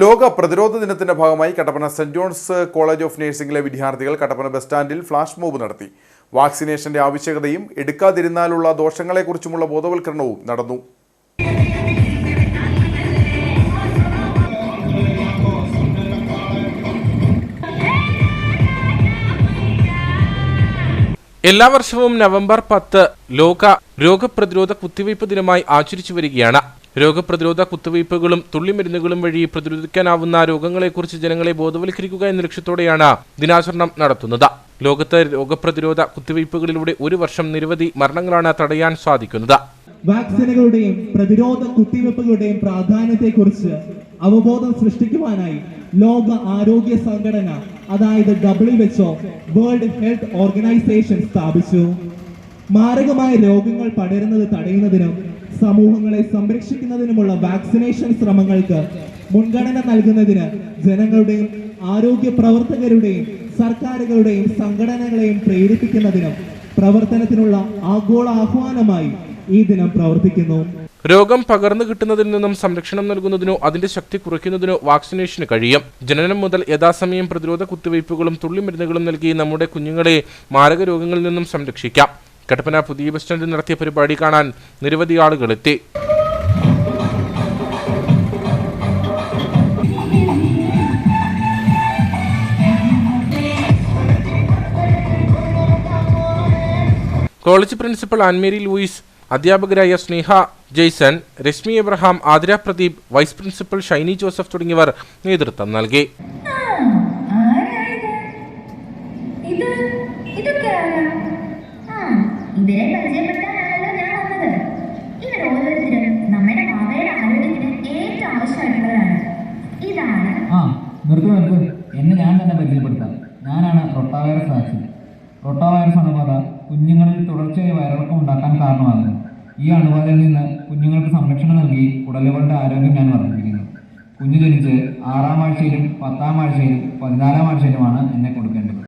ലോക പ്രതിരോധ ദിനത്തിന്റെ ഭാഗമായി Kattappana saint John's college of നഴ്സിംഗിലെ വിദ്യാർത്ഥികൾ കട്ടപ്പന ബസ് സ്റ്റാൻഡിൽ ഫ്ലാഷ് മോബ് നടത്തി. വാക്സിനേഷന്റെ ആവശ്യകതയും എടുക്കാതിരുന്നാലുള്ള ദോഷങ്ങളെക്കുറിച്ചുമുള്ള ബോധവൽക്കരണവും നടന്നു. എല്ലാ വർഷവും നവംബർ പത്ത് ലോക രോഗപ്രതിരോധ കുത്തിവയ്പ് ദിനമായി ആചരിച്ചു വരികയാണ്. രോഗപ്രതിരോധ കുത്തിവയ്പ്പുകളും തുള്ളിമരുന്നുകളും വഴി പ്രതിരോധിക്കാനാവുന്ന രോഗങ്ങളെക്കുറിച്ച് ജനങ്ങളെ ബോധവൽക്കരിക്കുക എന്ന ലക്ഷ്യത്തോടെയാണ് ദിനാചരണം നടത്തുന്നത്. ലോകത്തെ രോഗപ്രതിരോധ കുത്തിവയ്പ്പുകളിലൂടെ ഒരു വർഷം നിരവധി മരണങ്ങളാണ് തടയാൻ സാധിക്കുന്നത്. വാക്സിനുകളുടെയും പ്രതിരോധ കുത്തിവയ്പ്പുകളുടെയും പ്രാധാന്യത്തെക്കുറിച്ച് അവബോധം സൃഷ്ടിക്കുവാനായി ലോക ആരോഗ്യ സംഘടന അതായത് W HO world health organisation സ്ഥാപിച്ചു. മാരകമായ രോഗങ്ങൾ പടരുന്നത് തടയുന്നതിനും സമൂഹങ്ങളെ സംരക്ഷിക്കുന്നതിനുമുള്ള വാക്സിനേഷൻ ശ്രമങ്ങൾക്ക് മുൻഗണന നൽകുന്നതിന് ജനങ്ങളുടെയും ആരോഗ്യ പ്രവർത്തകരുടെയും സർക്കാരുകളുടെയും സംഘടനകളെയും പ്രേരിപ്പിക്കുന്നതിനും പ്രവർത്തനത്തിനുള്ള ആഗോള ആഹ്വാനമായി ഈ ദിനം പ്രവർത്തിക്കുന്നു. രോഗം പകർന്നു കിട്ടുന്നതിൽ നിന്നും സംരക്ഷണം നൽകുന്നതിനോ അതിന്റെ ശക്തി കുറയ്ക്കുന്നതിനോ വാക്സിനേഷന് കഴിയും. ജനനം മുതൽ യഥാസമയം പ്രതിരോധ കുത്തിവയ്പ്പുകളും തുള്ളിമരുന്നുകളും നൽകി നമ്മുടെ കുഞ്ഞുങ്ങളെ മാരക രോഗങ്ങളിൽ നിന്നും സംരക്ഷിക്കാം. കട്ടപ്പന പുതിയ ബസ് സ്റ്റാൻഡിൽ നടത്തിയ പരിപാടി കാണാൻ നിരവധി ആളുകൾ എത്തി. കോളേജ് പ്രിൻസിപ്പൽ ആൻമേരി ലൂയിസ് അധ്യാപകരായ Sneha Jaison Reshmi Abraham Athira Pradeep vice principal Shiny Joseph തുടങ്ങിയവർ നേതൃത്വം നൽകി. ഇത്? ഇതൊക്കെ ആരാ? ആ, ഇവരെ പരിചയപ്പെടുത്താനാണല്ലോ ഞാൻ വന്നത്. ഇവർ ഓരോരുത്തരും നമ്മുടെ ഭാവിയുടെ ആരോഗ്യത്തിന് ഏറ്റവും ആവശ്യമായിട്ടുള്ളവരാണ്. ഇതാണ് ആ നിർത്ത് നിർത്ത്. എന്നെ ഞാൻ തന്നെ പരിചയപ്പെടുത്താം. ഞാനാണ് റൊട്ടാവൈറസ് വാക്സിൻ. റൊട്ടാവൈറസ് അണുബാധ കുഞ്ഞുങ്ങളിൽ തുടർച്ചയായി വയറിളക്കം ഉണ്ടാക്കാൻ കാരണമാകുന്നു. ഈ അണുബാധയിൽ നിന്ന് കുഞ്ഞുങ്ങൾക്ക് സംരക്ഷണം നൽകി കുടലുകളുടെ ആരോഗ്യം ഞാൻ വർദ്ധിപ്പിക്കുന്നു. കുഞ്ഞു ജനിച്ച് ആറാം ആഴ്ചയിലും പത്താം ആഴ്ചയിലും പതിനാലാം ആഴ്ചയിലുമാണ് എന്നെ കൊടുക്കേണ്ടത്.